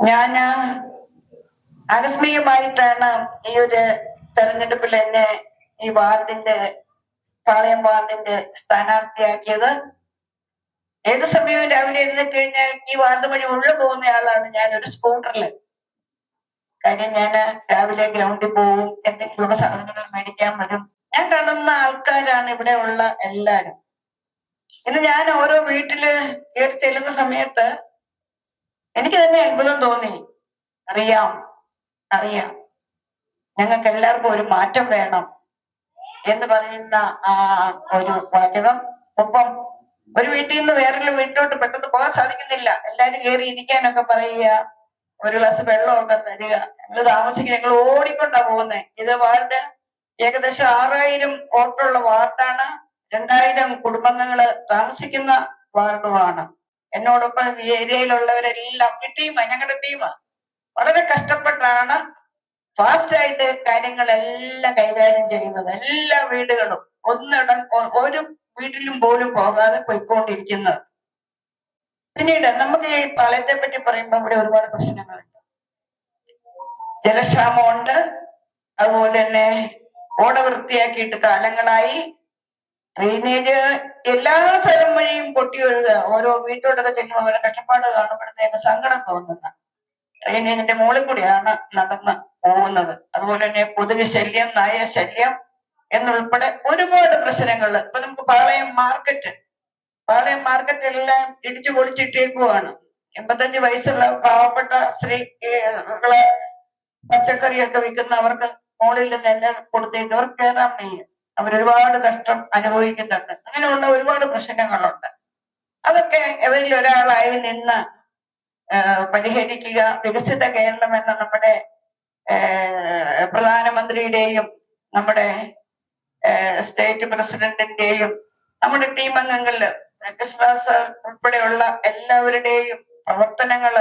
ഞാൻ ആകസ്മികമായിട്ടാണ് ഈ ഒരു തെരഞ്ഞെടുപ്പിൽ എന്നെ ഈ വാർഡിന്റെ പാളയം വാർഡിന്റെ സ്ഥാനാർത്ഥിയാക്കിയത്. ഏത് സമയവും രാവിലെ എഴുന്നേറ്റ് കഴിഞ്ഞാൽ ഈ വാർഡ് വഴി ഉള്ളു പോകുന്ന ആളാണ് ഞാൻ ഒരു സ്കൂട്ടറിൽ കാര്യം ഞാൻ രാവിലെ ഗ്രൗണ്ടിൽ പോകും എന്തെങ്കിലുമൊക്കെ സാധനങ്ങൾ മേടിക്കാൻ വരും. ഞാൻ കാണുന്ന ആൾക്കാരാണ് ഇവിടെ ഉള്ള എല്ലാരും. ഇന്ന് ഞാൻ ഓരോ വീട്ടിൽ കയറി ചെല്ലുന്ന സമയത്ത് എനിക്ക് തന്നെ അത്ഭുതം തോന്നി. അറിയാം അറിയാം. ഞങ്ങൾക്ക് എല്ലാവർക്കും ഒരു മാറ്റം വേണം എന്ന് പറയുന്ന ആ ഒരു വാചകം. ഒപ്പം ഒരു വീട്ടിൽ നിന്ന് വേറൊരു വീട്ടിലോട്ട് പെട്ടെന്ന് പോകാൻ സാധിക്കുന്നില്ല. എല്ലാരും കയറി ഇരിക്കാനൊക്കെ പറയുക ഒരു ഗ്ലാസ് വെള്ളമൊക്കെ തരിക. ഞങ്ങൾ താമസിക്കുക ഞങ്ങൾ ഓടിക്കൊണ്ടാ പോകുന്നത് ഇത് വാർഡ് ഏകദേശം ആറായിരം വോട്ടുള്ള വാർഡാണ്. രണ്ടായിരം കുടുംബങ്ങൾ താമസിക്കുന്ന വാർഡുമാണ്. എന്നോടൊപ്പം ഈ ഏരിയയിലുള്ളവരെല്ലാം ഈ ടീമാ ഞങ്ങളുടെ ടീമാ വളരെ കഷ്ടപ്പെട്ടാണ് ഫാസ്റ്റ് ആയിട്ട് കാര്യങ്ങളെല്ലാം കൈകാര്യം ചെയ്യുന്നത്. എല്ലാ വീടുകളും ഒന്നിടം ഒരു വീട്ടിലും പോലും പോകാതെ പോയിക്കൊണ്ടിരിക്കുന്നത്. പിന്നീട് നമുക്ക് ഈ പ്രളയത്തെ പറ്റി പറയുമ്പോൾ ഇവിടെ ഒരുപാട് പ്രശ്നങ്ങളുണ്ട്. ജലക്ഷാമമുണ്ട്. അതുപോലെ തന്നെ ഓട വൃത്തിയാക്കിയിട്ട് കാലങ്ങളായി ഡ്രെയിനേജ് എല്ലാ സ്ഥലം വഴിയും പൊട്ടി ഒഴുകുക. ഓരോ വീട്ടിലോട്ടൊക്കെ ചെല്ലുമ്പോൾ അവരെ കഷ്ടപ്പാട് കാണുമ്പോഴത്തേക്ക് സങ്കടം തോന്നുന്ന. ഡ്രെയിനേജിന്റെ മുകളിൽ കൂടിയാണ് നടന്ന് പോകുന്നത്. അതുപോലെ തന്നെ കൊതുക് ശല്യം നായ ശല്യം എന്നുൾപ്പെടെ ഒരുപാട് പ്രശ്നങ്ങൾ. ഇപ്പൊ നമുക്ക് പാളയം മാർക്കറ്റ് പാളയം മാർക്കറ്റ് എല്ലാം ഇടിച്ചു പൊളിച്ചിട്ടേക്കുവാണ്. എൺപത്തഞ്ച് വയസ്സുള്ള പാവപ്പെട്ട സ്ത്രീകളെ പച്ചക്കറിയൊക്കെ വിൽക്കുന്നവർക്ക് മുകളിൽ നിന്നെല്ലാം കൊടുത്തേക്ക്. അവർക്ക് കയറാൻ വയ്യ. അവരൊരുപാട് കഷ്ടം അനുഭവിക്കുന്നുണ്ട്. അങ്ങനെയുള്ള ഒരുപാട് പ്രശ്നങ്ങളുണ്ട്. അതൊക്കെ ഇവരിൽ ഒരാളായി നിന്ന് പരിഹരിക്കുക വികസിത കേരളം എന്ന നമ്മുടെ പ്രധാനമന്ത്രിയുടെയും നമ്മുടെ സ്റ്റേറ്റ് പ്രസിഡന്റിന്റെയും നമ്മുടെ ടീം അംഗങ്ങളിൽ കൃഷ്ണദാസ് ഉൾപ്പെടെയുള്ള എല്ലാവരുടെയും പ്രവർത്തനങ്ങൾ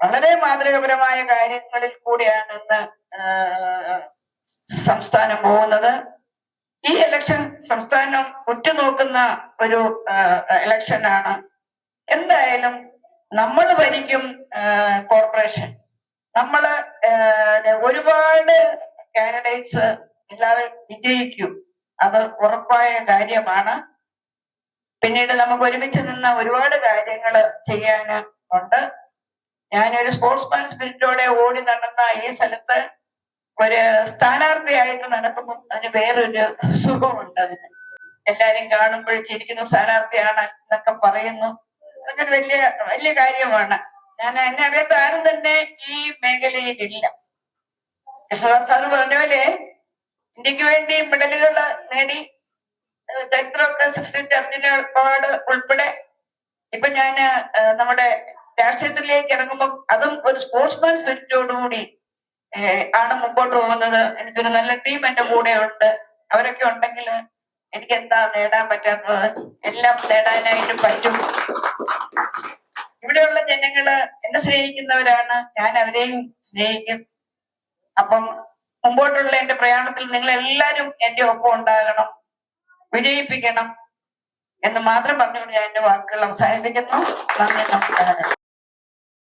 വളരെ മാതൃകപരമായ കാര്യങ്ങളിൽ കൂടിയാണ് ഇന്ന് സംസ്ഥാനം പോകുന്നത്. ഈ ഇലക്ഷൻ സംസ്ഥാനം ഉറ്റുനോക്കുന്ന ഒരു ഇലക്ഷനാണ് എന്തായാലും നമ്മൾ ഭരിക്കും കോർപ്പറേഷൻ നമ്മൾ ഒരുപാട് കാൻഡിഡേറ്റ്സ് എല്ലാവരും വിജയിക്കും. അത് ഉറപ്പായ കാര്യമാണ്. പിന്നീട് നമുക്ക് ഒരുമിച്ച് നിന്ന ഒരുപാട് കാര്യങ്ങൾ ചെയ്യാൻ ഉണ്ട്. ഞാനൊരു സ്പോർട്സ്മാൻ സ്പിരിറ്റോടെ ഓടി നടന്ന ഈ സ്ഥലത്ത് ഒരു സ്ഥാനാർത്ഥിയായിട്ട് നടക്കുമ്പോൾ അതിന് വേറൊരു സുഖമുണ്ട് അതിന്. എല്ലാരും കാണുമ്പോൾ ചിരിക്കുന്നു സ്ഥാനാർത്ഥിയാണ് എന്നൊക്കെ പറയുന്നു. അതൊക്കെ വലിയ വലിയ കാര്യമാണ്. ഞാൻ എന്നെ അറിയാത്ത ആരും തന്നെ ഈ മേഖലയിൽ ഇല്ല കൃഷ്ണദാസ് സാറ് പറഞ്ഞ പോലെ ഇന്ത്യയ്ക്ക് വേണ്ടി മെഡലുകൾ നേടി ചരിത്രമൊക്കെ സൃഷ്ടിച്ച അർജുന ഉൾപ്പെടെ ഇപ്പൊ ഞാൻ നമ്മുടെ രാഷ്ട്രീയത്തിലേക്ക് ഇറങ്ങുമ്പോൾ അതും ഒരു സ്പോർട്സ്മാൻ സ്പിരിറ്റോടുകൂടി ആണ് മുമ്പോട്ട് പോകുന്നത്. എനിക്കൊരു നല്ല ടീം എന്റെ കൂടെ ഉണ്ട് അവരൊക്കെ ഉണ്ടെങ്കിൽ എനിക്ക് എന്താ നേടാൻ പറ്റാത്തത്? എല്ലാം നേടാനായിട്ട് പറ്റും. ഇവിടെയുള്ള ജനങ്ങൾ എന്നെ സ്നേഹിക്കുന്നവരാണ്. ഞാൻ അവരെയും സ്നേഹിക്കും. അപ്പം മുമ്പോട്ടുള്ള എന്റെ പ്രയാണത്തിൽ നിങ്ങൾ എല്ലാവരും എന്റെ ഒപ്പം ഉണ്ടാകണം. വിജയിപ്പിക്കണം. എന്ന് മാത്രം പറഞ്ഞുകൊണ്ട് ഞാൻ എന്റെ വാക്കുകൾ അവസാനിപ്പിക്കുന്നു. നന്ദി നമസ്കാരം.